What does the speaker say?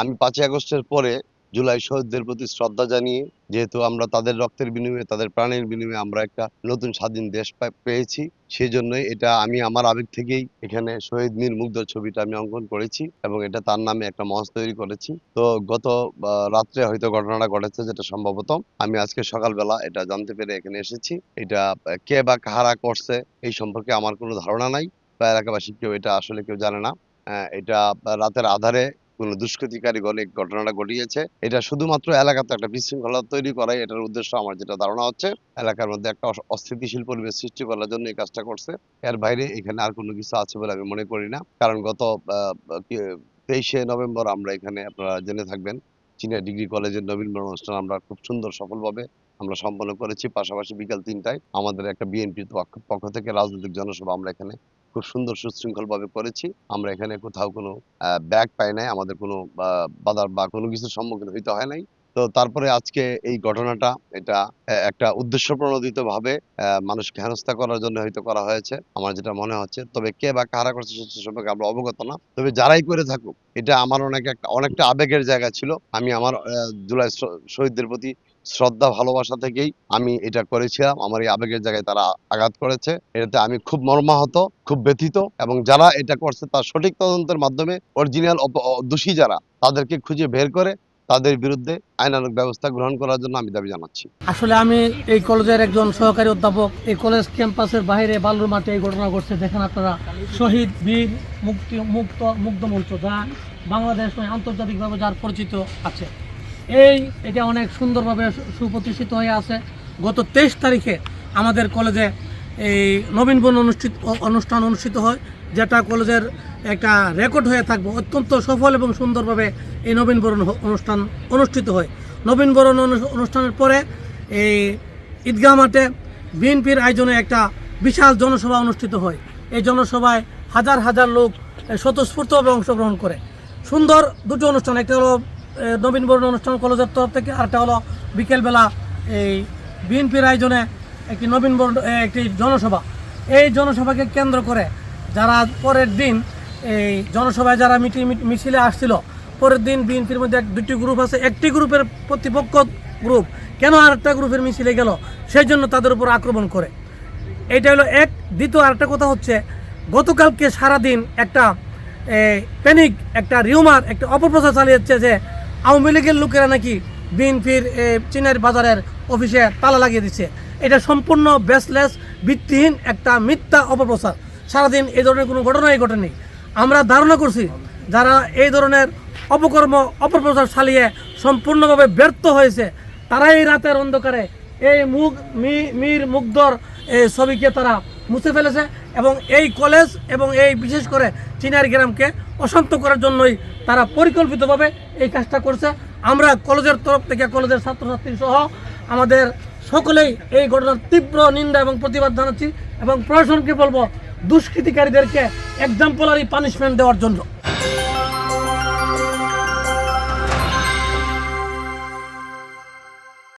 আমি পাঁচই আগস্টের পরে জুলাই শহীদদের প্রতি শ্রদ্ধা জানিয়ে, যেহেতু আমরা তাদের রক্তের বিনিময়ে, তাদের প্রাণের বিনিময়ে আমরা একটা নতুন স্বাধীন দেশ পেয়েছি সেই জন্যই এটা আমি আমার আবেগ থেকেই এখানে শহীদ মীর মুগ্ধ ছবিটা আমি অঙ্কন করেছি এবং এটা তার নামে একটা মঞ্চ তৈরি করেছি। তো গত রাত্রে হয়তো ঘটনাটা ঘটেছে যেটা সম্ভবত। আমি আজকে সকালবেলা এটা জানতে পেরে এখানে এসেছি। এটা কে বা কাহারা করছে এই সম্পর্কে আমার কোনো ধারণা নাই। বা এলাকাবাসী কেউ এটা আসলে কেউ জানে না। এটা রাতের আধারে কোন দুষ্কৃতিকারী গলে ঘটনাটা ঘটিয়েছে। এটা শুধুমাত্র এলাকাতে একটা বিশৃঙ্খলা তৈরি করাই এটার উদ্দেশ্য। আমার যেটা ধারণা হচ্ছে, এলাকার মধ্যে একটা অস্থিতিশীল পরিবেশ সৃষ্টি করার জন্য এই কাজটা করছে। এর বাইরে এখানে আর কোনো কিছু আছে বলে আমি মনে করি না। কারণ গত তেইশে নভেম্বর আমরা এখানে আপনারা জেনে থাকবেন চীনা ডিগ্রি কলেজের নবীনবরণ অনুষ্ঠান আমরা খুব সুন্দর সফলভাবে আমরা সম্পন্ন করেছি। পাশাপাশি বিকাল তিনটায় আমাদের একটা বিএনপির পক্ষ থেকে রাজনৈতিক জনসভা আমরা এখানে খুব সুন্দর সুশৃঙ্খল ভাবে করেছি। আমরা এখানে কোথাও কোনো ব্যাগ পাই নাই, আমাদের কোনো বাধার বা কোনো কিছুর সম্মুখীন হইতে হয় নাই। তো তারপরে আজকে এই ঘটনাটা, এটা একটা উদ্দেশ্য প্রণোদিত ভাবে মানুষকে হেনস্থা করার জন্য হয়তো করা হয়েছে। আমার যেটা মনে হচ্ছে, তবে কে বা কারা করছে সেটা সম্পর্কে আমরা অবগত না। তবে যারাই করে থাকুক, এটা আমার অনেক একটা, অনেকটা আবেগের জায়গা ছিল। আমি আমার জুলাই শহীদদের প্রতি শ্রদ্ধা, ভালোবাসা থেকেই আমি এটা করেছিলাম। আমার এই আবেগের জায়গায় তারা আঘাত করেছে। এটাতে আমি খুব মর্মাহত, খুব ব্যথিত এবং যারা এটা করছে তার সঠিক তদন্তের মাধ্যমে অরিজিনাল দোষী যারা, তাদেরকে খুঁজে বের করে তাদের বিরুদ্ধে আইনানুগ ব্যবস্থা গ্রহণ করার জন্য আমি দাবি জানাচ্ছি। আসলে আমি এই কলেজের একজন সহকারী অধ্যাপক, এই কলেজ ক্যাম্পাসের বাইরে বালুর মাঠে এই ঘটনা ঘটছে। দেখেন আপনারা, শহীদ, বীর, মুক্তি, মুক্ত, মুগ্ধ মঞ্চ, যা বাংলাদেশ আন্তর্জাতিকভাবে যার পরিচিত আছে। এই, এটা অনেক সুন্দরভাবে সুপ্রতিষ্ঠিত হয়ে আছে। গত তেইশ তারিখে আমাদের কলেজে এই নবীনবরণ অনুষ্ঠিত অনুষ্ঠান অনুষ্ঠিত হয়, যেটা কলেজের একটা রেকর্ড হয়ে থাকবে। অত্যন্ত সফল এবং সুন্দরভাবে এই নবীনবরণ অনুষ্ঠান অনুষ্ঠিত হয়। নবীনবরণ অনু- অনুষ্ঠানের পরে এই ঈদগাহ মাঠে বিএনপির আয়োজনে একটা বিশাল জনসভা অনুষ্ঠিত হয়। এই জনসভায় হাজার হাজার লোক স্বতঃস্ফূর্তভাবে অংশগ্রহণ করে। সুন্দর দুটো অনুষ্ঠান, একটা হলো নবীনবরণ অনুষ্ঠান কলেজের তরফ থেকে, আরেকটা হলো বিকেলবেলা এই বিএনপির আয়োজনে একটি নবীনবরণ একটি জনসভা। এই জনসভাকে কেন্দ্র করে যারা পরের দিন এই জনসভায় যারা মিটিং মিছিলে আসছিল, পরের দিন বিএনপির মধ্যে এক, দুটি গ্রুপ আছে। একটি গ্রুপের প্রতিপক্ষ গ্রুপ কেন আরেকটা গ্রুপের মিছিলে গেল? সেই জন্য তাদের উপর আক্রমণ করে। এইটা হলো এক। দ্বিতীয় আরেকটা কথা হচ্ছে, গতকালকে সারাদিন একটা প্যানিক একটা রিউমার একটা অপপ্রচার চালিয়েছে যে আওয়ামী লীগের লোকেরা নাকি বিএনপির চীনের বাজারের অফিসে তালা লাগিয়ে দিচ্ছে। এটা সম্পূর্ণ বেসলেস ভিত্তিহীন একটা মিথ্যা অপপ্রচার। সারাদিন এই ধরনের কোনো ঘটনাই ঘটেনি। আমরা ধারণা করছি, যারা এই ধরনের অপকর্ম, অপপ্রচার চালিয়ে সম্পূর্ণভাবে ব্যর্থ হয়েছে, তারাই রাতের অন্ধকারে এই মুখ, মি, মীর মুগ্ধর এই ছবিকে তারা মুছে ফেলেছে এবং এই কলেজ এবং এই বিশেষ করে চিনার গ্রামকে অশান্ত করার জন্যই তারা পরিকল্পিতভাবে এই কাজটা করছে। আমরা কলেজের তরফ থেকে কলেজের ছাত্রছাত্রী সহ আমাদের সকলেই এই ঘটনার তীব্র নিন্দা এবং প্রতিবাদ জানাচ্ছি এবং প্রশাসনকে বলব, দুষ্কৃতিকারীদেরকে এক্সাম্পলারি পানিশমেন্ট দেওয়ার জন্য।